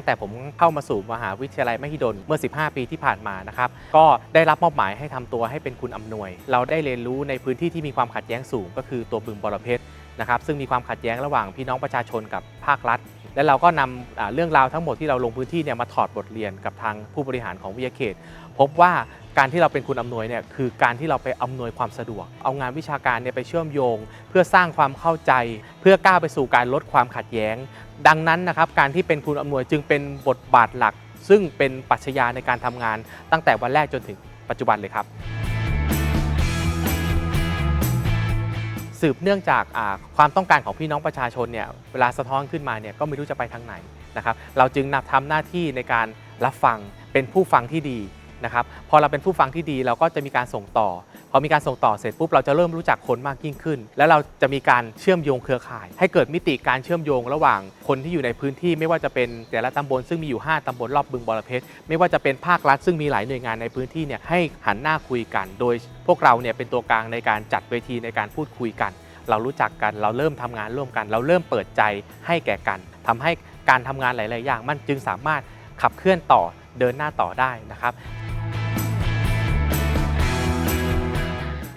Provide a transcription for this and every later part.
ตั้งแต่ผมเข้ามาสู่มหาวิทยาลัยมหิดลเมื่อ 15 ปีที่ผ่านมานะครับก็ได้รับมอบหมายให้ทำตัวให้เป็นคุณอำนวย เราได้เรียนรู้ในพื้นที่ที่มีความขัดแย้งสูง ก็คือตัวบึงบรเพชร นะครับซึ่งมีความขัดแย้งระหว่างพี่น้องประชาชนกับภาครัฐ และเราก็นำเรื่องราวทั้งหมดที่เราลงพื้นที่เนี่ยมาถอดบทเรียนกับทางผู้บริหารของวิทยาเขต พบว่าการที่เราเป็นคุณอำนวยเนี่ยคือการที่เราไปอำนวยความสะดวก เอางานวิชาการเนี่ยไปเชื่อมโยง เพื่อสร้างความเข้าใจ เพื่อก้าวไปสู่การลดความขัดแย้ง ดังนั้นนะครับการที่เป็นคุณอำนวยจึงเป็นบทบาทหลัก ซึ่งเป็นปรัชญาในการทำงานตั้งแต่วันแรกจนถึงปัจจุบันเลยครับ สืบเนื่องจากความต้องการของพี่น้องประชาชนเนี่ยเวลาสะท้อนขึ้นมาเนี่ยก็ไม่รู้จะไปทางไหนนะครับ เราจึงนำทำหน้าที่ในการรับฟังเป็นผู้ฟังที่ดี นะครับพอเราเป็นผู้ฟังที่ดีเราก็จะมีการส่งต่อ พอมีการส่งต่อเสร็จปุ๊บเราจะเริ่มรู้จักคนมากยิ่งขึ้น แล้วเราจะมีการเชื่อมโยงเครือข่าย ให้เกิดมิติการเชื่อมโยงระหว่างคนที่อยู่ในพื้นที่ไม่ว่าจะเป็นแต่ละตำบลซึ่งมีอยู่ 5ตำบลรอบบึงบอระเพชรไม่ว่าจะเป็นภาครัฐซึ่งมีหลายหน่วยงานในพื้นที่เนี่ยให้หันหน้าคุยกัน โดยพวกเราเนี่ยเป็นตัวกลางในการจัดเวทีในการพูดคุยกัน เรารู้จักกันเราเริ่มทำงานร่วมกัน เราเริ่มเปิดใจให้แก่กันทำให้การทำงานหลาย ๆ อย่าง มันจึงสามารถขับเคลื่อนต่อเดินหน้าต่อได้นะครับ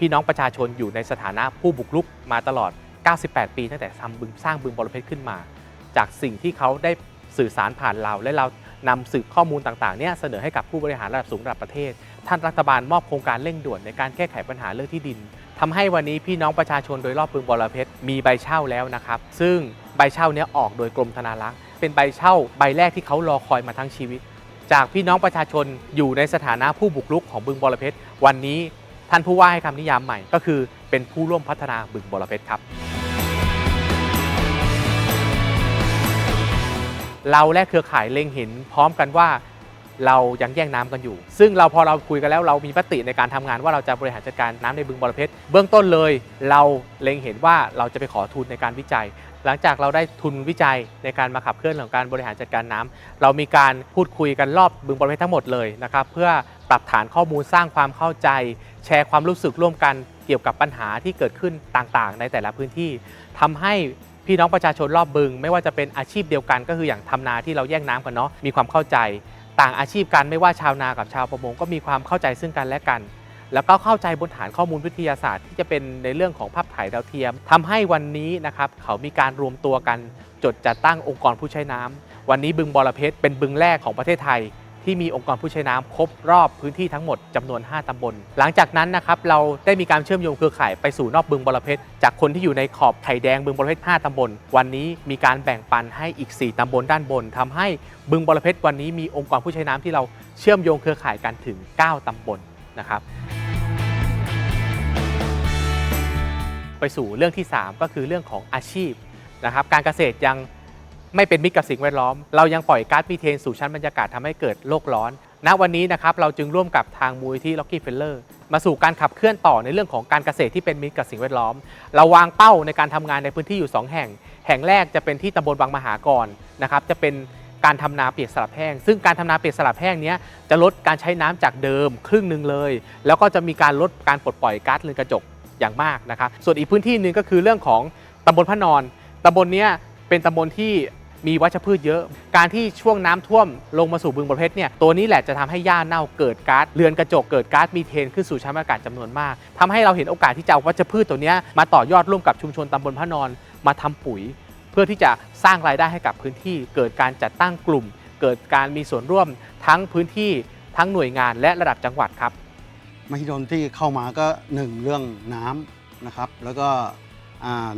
พี่น้องประชาชนอยู่ในสถานะผู้บุกรุกมาตลอด 98 ปีตั้งแต่ทำบึงสร้างบึงบรเพชรขึ้นมา จากสิ่งที่เขาได้สื่อสารผ่านเรา และเรานำสืบข้อมูลต่างๆเนี่ยเสนอให้กับผู้บริหารระดับสูงระดับประเทศ ท่านรัฐบาลมอบโครงการเร่งด่วนในการแก้ไขปัญหาเรื่องที่ดินทำให้วันนี้พี่น้องประชาชนโดยรอบบึงบรเพชรมีใบเช่าแล้วนะครับ ซึ่งใบเช่าเนี้ยออกโดยกรมธนารักษ์เป็นใบเช่าใบแรกที่เขารอคอยมาทั้งชีวิต จากพี่น้องประชาชนอยู่ในสถานะผู้บุกรุกของบึงบรเพชรวันนี้ ท่านผู้ว่าให้คำนิยามใหม่ก็คือเป็นผู้ร่วมพัฒนาบึงบรเพชรครับ เราและเครือข่ายเล็งเห็นพร้อมกันว่าเรายังแย่งน้ำกันอยู่ ซึ่งเราพอเราคุยกันแล้วเรามีปฏิในการทำงานว่าเราจะบริหารจัดการน้ำในบึงบรเพชรเบื้องต้นเลย เราเล็งเห็นว่าเราจะไปขอทุนในการวิจัย หลังจากเราได้ทุนวิจัยในการมาขับเคลื่อนของการบริหารจัดการน้ำเรามีการพูดคุยกันรอบบึงบรเพชรทั้งหมดเลยนะครับเพื่อ ปรับฐานข้อมูลสร้างความเข้าใจ แชร์ความรู้สึกร่วมกันเกี่ยวกับปัญหาที่เกิดขึ้นต่างๆ ในแต่ละพื้นที่ทำให้พี่น้องประชาชนรอบบึง ไม่ว่าจะเป็นอาชีพเดียวกัน ก็คืออย่างทำนาที่เราแย่งน้ำกันเนาะมีความเข้าใจ ต่างอาชีพกันไม่ว่าชาวนากับชาวประมงก็มีความเข้าใจซึ่งกันและกัน แล้วก็เข้าใจบนฐานข้อมูลวิทยาศาสตร์ ที่จะเป็นในเรื่องของภาพถ่ายดาวเทียมทำให้วันนี้นะครับเขามีการรวมตัวกัน จดจัดตั้งองค์กรผู้ใช้น้ำวันนี้บึงบอระเพชรเป็นบึงแรกของประเทศไทย ที่มีองค์กรผู้ใช้น้ำครบรอบพื้นที่ทั้งหมดจำนวน 5ตำบล หลังจากนั้นนะครับเราได้มีการเชื่อมโยงเครือข่ายไปสู่นอกบึงบรเพชรจากคนที่อยู่ในขอบไข่แดงบึงบรเพชร5ตำบล วันนี้มีการแบ่งปันให้อีก 4ตำบลด้านบนทำให้บึงบรเพชรวันนี้มีองค์กรผู้ใช้น้ำที่เราเชื่อมโยงเครือข่ายกันถึง 9ตำบลนะครับไปสู่เรื่องที่ 3 ก็คือเรื่องของอาชีพนะครับการเกษตรยัง ไม่เป็นมิตรกับสิ่งแวดล้อม เรายังปล่อยก๊าซมีเทนสู่ชั้นบรรยากาศทำให้เกิดโลกร้อน ณ วันนี้นะครับเราจึงร่วมกับทางมูลที่ล็อกกี้เฟลเลอร์มาสู่การขับเคลื่อนต่อในเรื่องของการเกษตรที่เป็นมิตรกับสิ่งแวดล้อม เราวางเป้าในการทำงานในพื้นที่อยู่ 2 แห่ง แห่งแรกจะเป็นที่ตำบลบางมหากรนะครับจะเป็นการทำนาเปียกสลับแห้ง ซึ่งการทำนาเปียกสลับแห้งนี้จะลดการใช้น้ำจากเดิมครึ่งหนึ่งเลย แล้วก็จะมีการลดการปลดปล่อยก๊าซเรือนกระจกอย่างมากนะครับ ส่วนอีกพื้นที่หนึ่งก็คือเรื่องของตำบลพระนอนตำบลนี้เป็นตำบลที่ มีวัชพืชเยอะ การที่ช่วงน้ำท่วมลงมาสู่บึงบรเพชรเนี่ยตัวนี้แหละจะทำให้หญ้าเน่าเกิดก๊าซเรือนกระจกเกิดก๊าซมีเทนขึ้นสู่ชั้นบรรยากาศจำนวนมากทำให้เราเห็นโอกาสที่จะเอาวัชพืชตัวนี้มาต่อยอดร่วมกับชุมชนตำบลพระนอนมาทำปุ๋ย เพื่อที่จะสร้างรายได้ให้กับพื้นที่ เกิดการจัดตั้งกลุ่ม เกิดการมีส่วนร่วมทั้งพื้นที่ทั้งหน่วยงานและระดับจังหวัดครับมหิดลที่เข้ามาก็หนึ่งเรื่องน้ำนะครับแล้วก็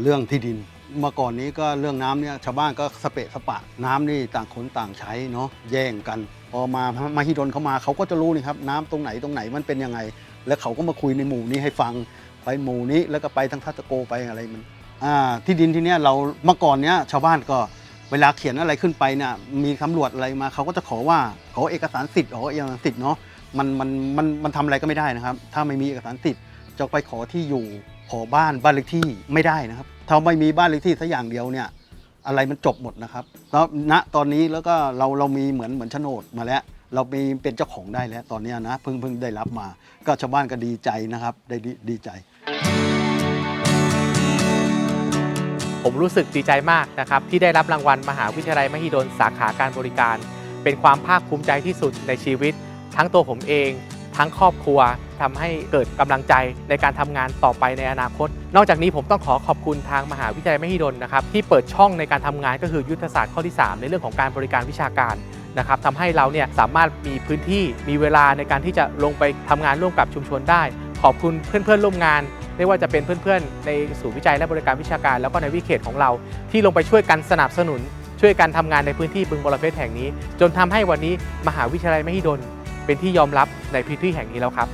เรื่องที่ดิน เมื่อก่อนนี้ก็เรื่องน้ำเนี่ยชาวบ้านก็สเปะสปะ น้ำนี่ต่างคนต่างใช้เนาะแย่งกัน พอมามหิดลเข้ามาเขาก็จะรู้นี่ครับน้ำตรงไหนตรงไหนมันเป็นยังไง แล้วเขาก็มาคุยในหมู่นี้ให้ฟังไปหมู่นี้แล้วก็ไปทางทัตโกไปอะไรมันอ่าที่ดินที่เนี้ยเราเมื่อก่อนเนี้ยชาวบ้านก็เวลาเขียนอะไรขึ้นไปเนี่ยมีตำรวจอะไรมาเขาก็จะขอว่าขอเอกสารสิทธิ์ขอเอกสารสิทธิ์เนาะมันมันมันมันทำอะไรก็ไม่ได้นะครับ ถ้าไม่มีเอกสารสิทธิ์จะไปขอที่อยู่ขอบ้านบ้านเลขที่ไม่ได้นะครับ ถ้าไม่มีบ้านเลขที่สักอย่างเดียวเนี่ย อะไรมันจบหมดนะครับแล้วณตอนนี้แล้วก็เราเรามีเหมือนเหมือนโฉนดมาแล้ว เรามีเป็นเจ้าของได้แล้วตอนนี้นะเพิ่งเพิ่งได้รับมา ก็ชาวบ้านก็ดีใจนะครับได้ดีดีใจ ผมรู้สึกดีใจมากนะครับ ที่ได้รับรางวัลมหาวิทยาลัยมหิดลสาขาการบริการ เป็นความภาคภูมิใจที่สุดในชีวิต ทั้งตัวผมเอง ทั้งครอบครัว ทำให้เกิดกำลังใจในการทำงานต่อไปในอนาคต นอกจากนี้ผมต้องขอขอบคุณทางมหาวิทยาลัยมหิดลนะครับที่เปิดช่องในการทำงานก็คือยุทธศาสตร์ข้อที่ 3 ในเรื่องของการบริการวิชาการนะครับทำให้เราเนี่ยสามารถมีพื้นที่มีเวลาในการที่จะลงไปทำงานร่วมกับชุมชนได้ ขอบคุณเพื่อนๆร่วมงานไม่ว่าจะเป็นเพื่อนๆ ในศูนย์วิจัยและบริการวิชาการ แล้วก็ในวิเขตของเรา ที่ลงไปช่วยกันสนับสนุน ช่วยกันทำงานในพื้นที่บึงบรเพชรแห่งนี้ จนทำให้วันนี้มหาวิทยาลัยมหิดล เป็นที่ยอมรับในพื้นที่แห่งนี้แล้วครับ